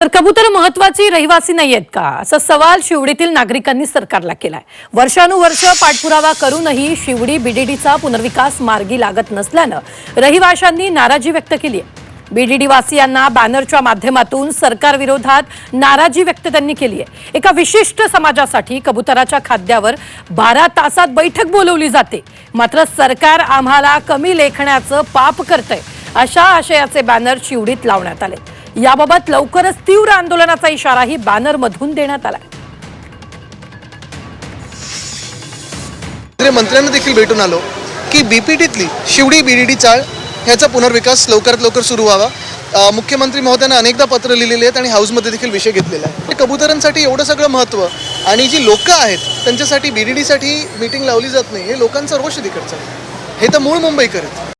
तर कबूतर महत्वाची रहिवासी नाही आहेत का? असा सवाल शिवडीतील नागरिकांनी सरकारला केलाय. वर्षानुवर्ष पाठपुरावा करूनही शिवडी बीडीडीचा पुनर्विकास मार्गी लागत नसल्यानं रहिवाशांनी नाराजी व्यक्त केली आहे बीडीडी वासियांना बॅनरच्या माध्यमातून सरकारविरोधात नाराजी व्यक्त त्यांनी केली आहे एका विशिष्ट समाजासाठी कबुतराच्या खाद्यावर बारा तासात बैठक बोलवली जाते. मात्र सरकार आम्हाला कमी लेखण्याचं पाप करतंय अशा आशयाचे बॅनर शिवडीत लावण्यात आले याबाबत लवकरच तीव्र आंदोलनाचा इशाराही बॅनरमधून देण्यात आला केंद्रीय मंत्र्यांना देखील भेटून आलो की बीपीटीतली शिवडी बीडीडी चाळ ह्याचा पुनर्विकास लवकरात लवकर सुरू व्हावा. मुख्यमंत्री महोदयांना अनेकदा पत्र लिहिलेले आहेत आणि हाऊसमध्ये देखील विषय घेतलेला आहे. कबुतरांसाठी एवढं सगळं महत्त्व आणि जी लोकं आहेत त्यांच्यासाठी बीडीडीसाठी मीटिंग लावली जात नाही हे लोकांचा रोष आहे तिकडचा. हे तर मूळ मुंबईकर आहेत